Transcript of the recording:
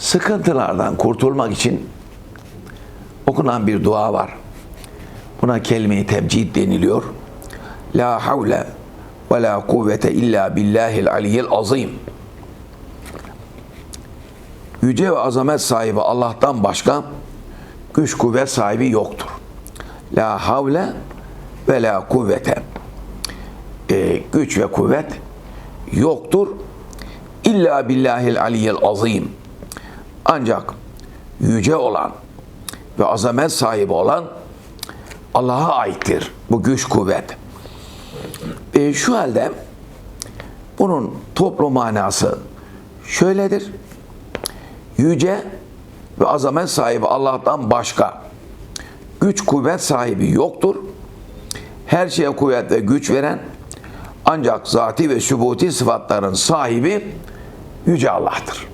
sıkıntılardan kurtulmak için okunan bir dua var. Buna kelime-i tebcid deniliyor. La havle ve la kuvvete illa billahil aliyyil azim. Yüce ve azamet sahibi Allah'tan başka güç kuvvet sahibi yoktur. La havle ve la kuvvete. Ee, güç ve kuvvet yoktur. İlla billahil aliyyil azim. Ancak yüce olan ve azamet sahibi olan Allah'a aittir bu güç kuvvet. Ee, şu halde bunun toplu manası şöyledir. Yüce ve azamet sahibi Allah'tan başka güç kuvvet sahibi yoktur. Her şeye kuvvet ve güç veren ancak zati ve sübuti sıfatların sahibi Yüce Allah'tır.